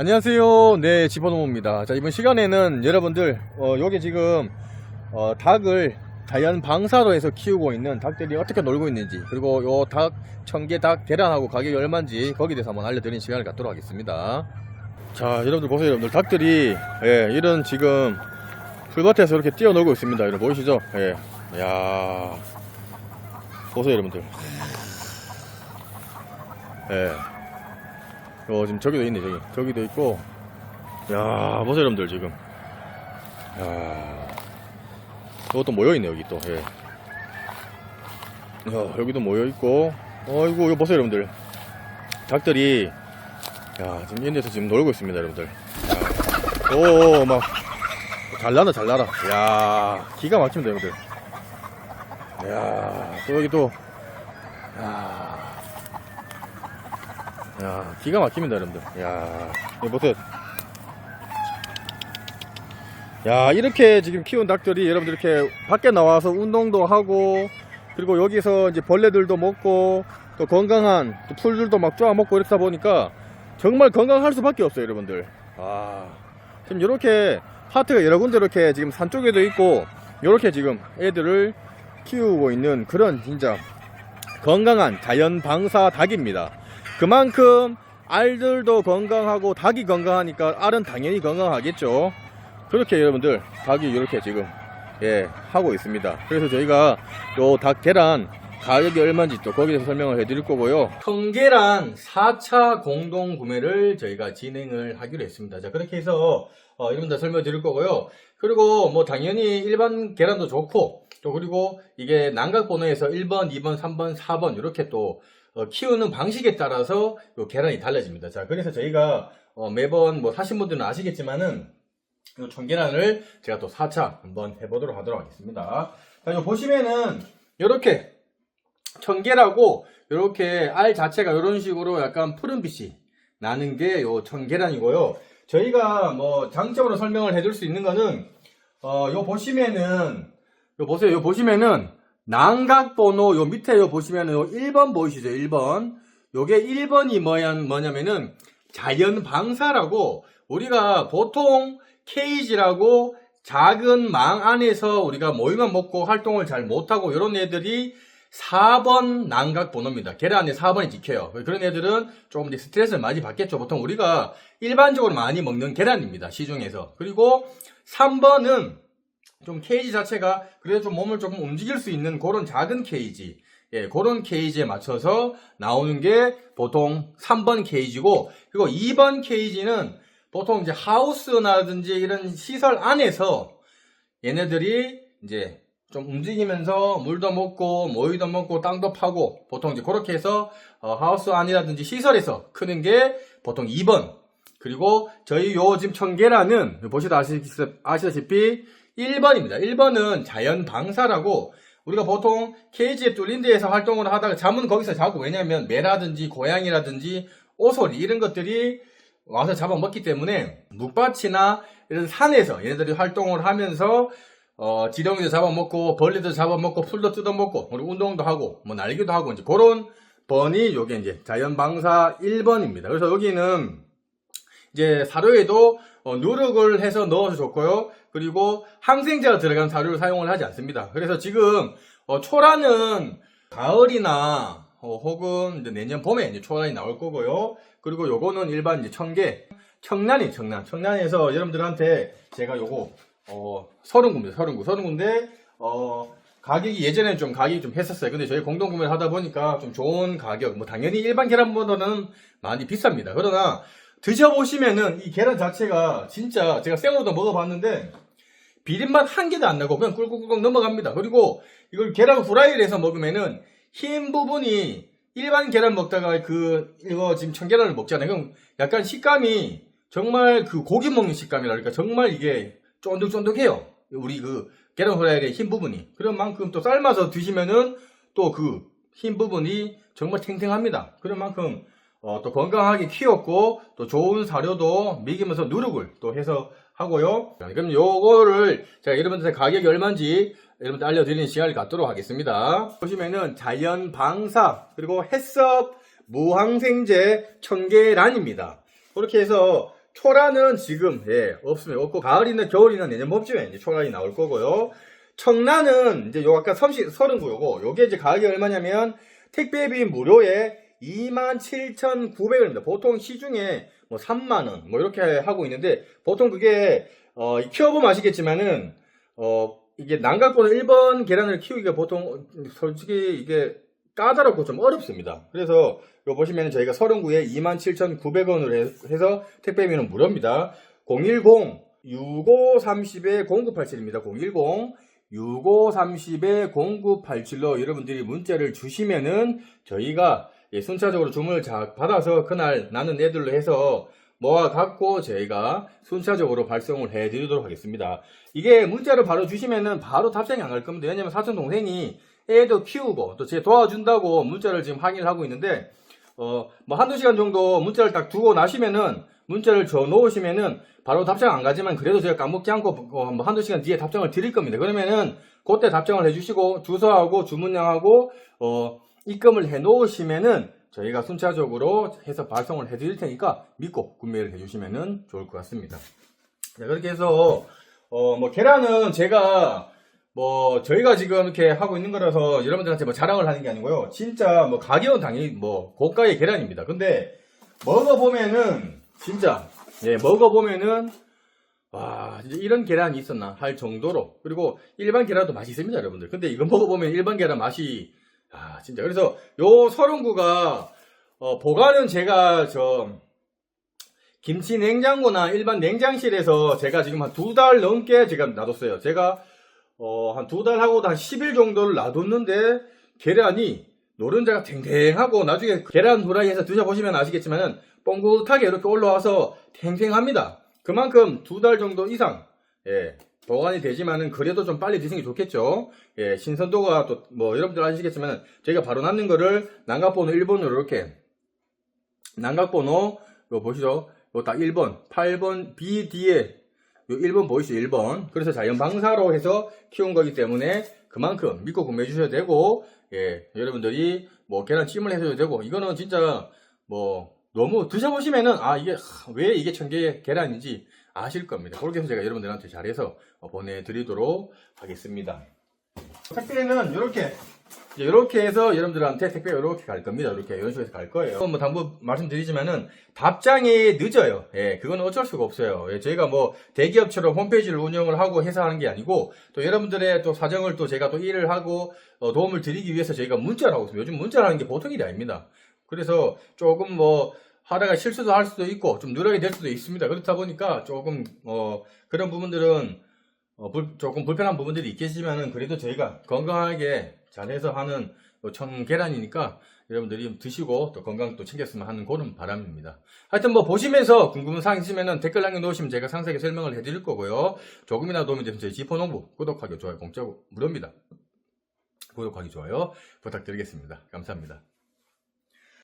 안녕하세요. 네, 지퍼노모입니다. 자, 이번 시간에는 여러분들, 어, 요게 지금, 어, 닭을 자연 방사로 해서 키우고 있는 닭들이 어떻게 놀고 있는지, 그리고 요 닭, 청개 닭 대란하고 가격이 얼마인지, 거기에 대해서 한번 알려드리는 시간을 갖도록 하겠습니다. 자, 여러분들 보세요, 여러분들. 닭들이, 예, 이런 지금, 풀밭에서 이렇게 뛰어놀고 있습니다. 여러분 보이시죠? 예. 야 보세요, 여러분들. 예. 어, 지금 저기도 있네, 저기. 저기도 있고. 야, 보세요, 여러분들, 지금. 야. 이것도 모여있네, 여기 또, 예. 야, 여기도 모여있고. 어이구, 이거 보세요, 여러분들. 닭들이, 야, 지금 이런 데서 지금 놀고 있습니다, 여러분들. 야. 오, 막. 잘 나나, 잘 나라. 야 기가 막힙니다, 여러분들. 야 또 여기 또, 야 야, 기가 막힙니다, 여러분들. 야, 이거 보세요. 야, 이렇게 지금 키운 닭들이 여러분들 이렇게 밖에 나와서 운동도 하고, 그리고 여기서 이제 벌레들도 먹고, 또 건강한 또 풀들도 막 쪼아 먹고 이렇다 보니까 정말 건강할 수밖에 없어요, 여러분들. 아, 지금 이렇게 하트가 여러 군데 이렇게 지금 산 쪽에도 있고, 이렇게 지금 애들을 키우고 있는 그런 진짜 건강한 자연 방사 닭입니다. 그만큼 알들도 건강하고 닭이 건강하니까 알은 당연히 건강하겠죠. 그렇게 여러분들 닭이 이렇게 지금 예 하고 있습니다. 그래서 저희가 요 닭 계란 가격이 얼마인지 또 거기에서 설명을 해드릴 거고요. 청계란 4차 공동 구매를 저희가 진행을 하기로 했습니다. 자 그렇게 해서 어, 여러분들 설명 드릴 거고요. 그리고 뭐 당연히 일반 계란도 좋고 또 그리고 이게 난각 번호에서 1번, 2번, 3번, 4번 이렇게 또 어, 키우는 방식에 따라서 요 계란이 달라집니다. 자, 그래서 저희가 어, 매번 뭐 사신 분들은 아시겠지만은 요 청계란을 제가 또 4차 한번 해보도록 하도록 하겠습니다. 자, 요 보시면은 요렇게 청계라고 요렇게 알 자체가 이런 식으로 약간 푸른빛이 나는 게 요 청계란이고요. 저희가 뭐 장점으로 설명을 해줄 수 있는 거는 어, 요 보시면은 요 보세요. 요 보시면은 난각번호 요 밑에 요 보시면은 요 1번 보이시죠? 1번. 요게 1번이 뭐냐, 뭐냐면은 자연 방사라고 우리가 보통 케이지라고 작은 망 안에서 우리가 모이만 먹고 활동을 잘 못하고 이런 애들이 4번 난각 번호입니다. 계란에 4번이 찍혀요. 그런 애들은 조금 이제 스트레스를 많이 받겠죠. 보통 우리가 일반적으로 많이 먹는 계란입니다. 시중에서. 그리고 3번은 좀 케이지 자체가 그래도 좀 몸을 조금 움직일 수 있는 그런 작은 케이지. 예, 그런 케이지에 맞춰서 나오는 게 보통 3번 케이지고, 그리고 2번 케이지는 보통 이제 하우스나든지 이런 시설 안에서 얘네들이 이제 좀 움직이면서 물도 먹고 모이도 먹고 땅도 파고 보통 이제 그렇게 해서 어, 하우스 안이라든지 시설에서 크는 게 보통 2번 그리고 저희 요 지금 청계란은 보시다 아시다시피 1번입니다. 1번은 자연 방사라고 우리가 보통 케이지에 뚫린 데에서 활동을 하다가 잠은 거기서 자고 왜냐면 매라든지 고양이라든지 오소리 이런 것들이 와서 잡아먹기 때문에 묵밭이나 이런 산에서 얘네들이 활동을 하면서 어, 지렁이도 잡아먹고 벌레도 잡아먹고 풀도 뜯어먹고 우리 운동도 하고 뭐 날기도 하고 이제 그런 번이 요게 이제 자연 방사 1번입니다. 그래서 여기는 이제 사료에도 어, 누룩을 해서 넣어서 좋고요. 그리고 항생제가 들어간 사료를 사용을 하지 않습니다. 그래서 지금 어, 초라는 가을이나 어, 혹은 내년 봄에 이제 초란이 나올 거고요. 그리고 요거는 일반 이제 청계, 청란이 청란. 청란에서 여러분들한테 제가 요거 어, 서른 구입니다. 서른 구. 서른 구인데 어, 가격이 예전에는 좀 가격이 좀 했었어요. 근데 저희 공동 구매를 하다 보니까 좀 좋은 가격. 뭐 당연히 일반 계란보다는 많이 비쌉니다. 그러나 드셔보시면은 이 계란 자체가 진짜 제가 생으로도 먹어봤는데 비린맛 한 개도 안 나고 그냥 꿀꿀꿀 넘어갑니다. 그리고 이걸 계란 후라이를 해서 먹으면은 흰 부분이 일반 계란 먹다가 그 이거 지금 청계란을 먹잖아요. 그럼 약간 식감이 정말 그 고기 먹는 식감이랄까 정말 이게 쫀득쫀득해요. 우리 그 계란 후라이의 흰 부분이 그런 만큼 또 삶아서 드시면은 또 그 흰 부분이 정말 탱탱합니다. 그런 만큼 어, 또 건강하게 키웠고 또 좋은 사료도 먹이면서 누룩을 또 해서 하고요. 자, 그럼 요거를 제가 여러분들 가격이 얼마인지 여러분들 알려드리는 시간을 갖도록 하겠습니다. 보시면은 자연 방사 그리고 햇섭 무항생제 청계란입니다. 그렇게 해서 초라는 지금 예 없으면 없고 가을이나 겨울이나 내년 봄쯤에 이제 초라이 나올 거고요. 청라는 이제 요 아까 30, 39 요거 요게 이제 가격이 얼마냐면 택배비 무료에 27,900원입니다. 보통 시중에 뭐 3만 원 뭐 이렇게 하고 있는데 보통 그게 어 키워보면 아시겠지만은 어 이게 난각보는 1번 계란을 키우기가 보통 솔직히 이게 까다롭고 좀 어렵습니다. 그래서 이거 보시면 저희가 39에 27,900원으로 해서 택배비는 무료입니다. 010 6530에 0987입니다. 010 6530에 0987로 여러분들이 문자를 주시면은 저희가 예, 순차적으로 주문을 잘 받아서 그날 나는 애들로 해서 모아 갖고 저희가 순차적으로 발송을 해 드리도록 하겠습니다. 이게 문자를 바로 주시면은 바로 답장이 안 갈 겁니다. 왜냐면 사촌 동생이 애도 키우고 또 제 도와준다고 문자를 지금 항의를 하고 있는데 어 뭐 한두 시간 정도 문자를 딱 두고 나시면은 문자를 줘 놓으시면은 바로 답장 안 가지만 그래도 제가 까먹지 않고 어, 뭐 한두 시간 뒤에 답장을 드릴 겁니다. 그러면은 그때 답장을 해주시고 주소하고 주문량하고 어 입금을 해 놓으시면은 저희가 순차적으로 해서 발송을 해 드릴 테니까 믿고 구매를 해 주시면은 좋을 것 같습니다. 네, 그렇게 해서 어 뭐 계란은 제가 뭐 저희가 지금 이렇게 하고 있는 거라서 여러분들한테 뭐 자랑을 하는 게 아니고요. 진짜 뭐 가격은 당연히 뭐 고가의 계란입니다. 근데 먹어보면은 진짜 예 먹어보면은 와 이런 계란이 있었나 할 정도로 그리고 일반 계란도 맛이 있습니다 여러분들. 근데 이거 먹어보면 일반 계란 맛이 아 진짜 그래서 요 서른구가 어, 보관은 제가 저 김치 냉장고나 일반 냉장실에서 제가 지금 한 두 달 넘게 제가 놔뒀어요. 제가 어, 한 두 달 하고도 한 10일 정도를 놔뒀는데 계란이 노른자가 탱탱하고 나중에 계란 후라이해서 드셔보시면 아시겠지만은 뻥긋하게 이렇게 올라와서 탱탱합니다. 그만큼 두 달 정도 이상 예, 보관이 되지만은 그래도 좀 빨리 드시는 게 좋겠죠. 예, 신선도가 또 뭐 여러분들 아시겠지만은 저희가 바로 낳는 거를 난각번호 1번으로 이렇게 난각번호 이거 보시죠. 이거 딱 1번, 8번 B 뒤에 요 1번 보이시죠? 1번. 그래서 자연 방사로 해서 키운 거기 때문에 그만큼 믿고 구매해 주셔야 되고, 예, 여러분들이 뭐 계란찜을 해줘도 되고, 이거는 진짜 뭐 너무 드셔보시면은, 아, 이게, 하, 왜 이게 청계 계란인지 아실 겁니다. 그렇게 해서 제가 여러분들한테 잘해서 어, 보내드리도록 하겠습니다. 택배는 이렇게 이렇게 해서 여러분들한테 택배가 이렇게 갈 겁니다. 이렇게 이런 식으로 갈 거예요. 뭐 당부 말씀드리지만은 답장이 늦어요. 예, 그건 어쩔 수가 없어요. 예, 저희가 뭐 대기업처럼 홈페이지를 운영을 하고 해서 하는 게 아니고 또 여러분들의 또 사정을 또 제가 또 일을 하고 어, 도움을 드리기 위해서 저희가 문자를 하고 있습니다. 요즘 문자라는 게 보통 일이 아닙니다. 그래서 조금 뭐 하다가 실수도 할 수도 있고 좀 누락이 될 수도 있습니다. 그렇다 보니까 조금 어, 그런 부분들은 어, 불- 조금 불편한 부분들이 있겠지만은 그래도 저희가 건강하게 잘해서 하는 요 청계란이니까 여러분들이 드시고 또 건강 또 챙겼으면 하는 그런 바람입니다. 하여튼 뭐 보시면서 궁금한 사항 있으면은 댓글 남겨놓으시면 제가 상세하게 설명을 해드릴 거고요. 조금이나 도움이 되면 저희 지포농부 구독하기 좋아요 공짜고 무료입니다. 구독하기 좋아요 부탁드리겠습니다. 감사합니다.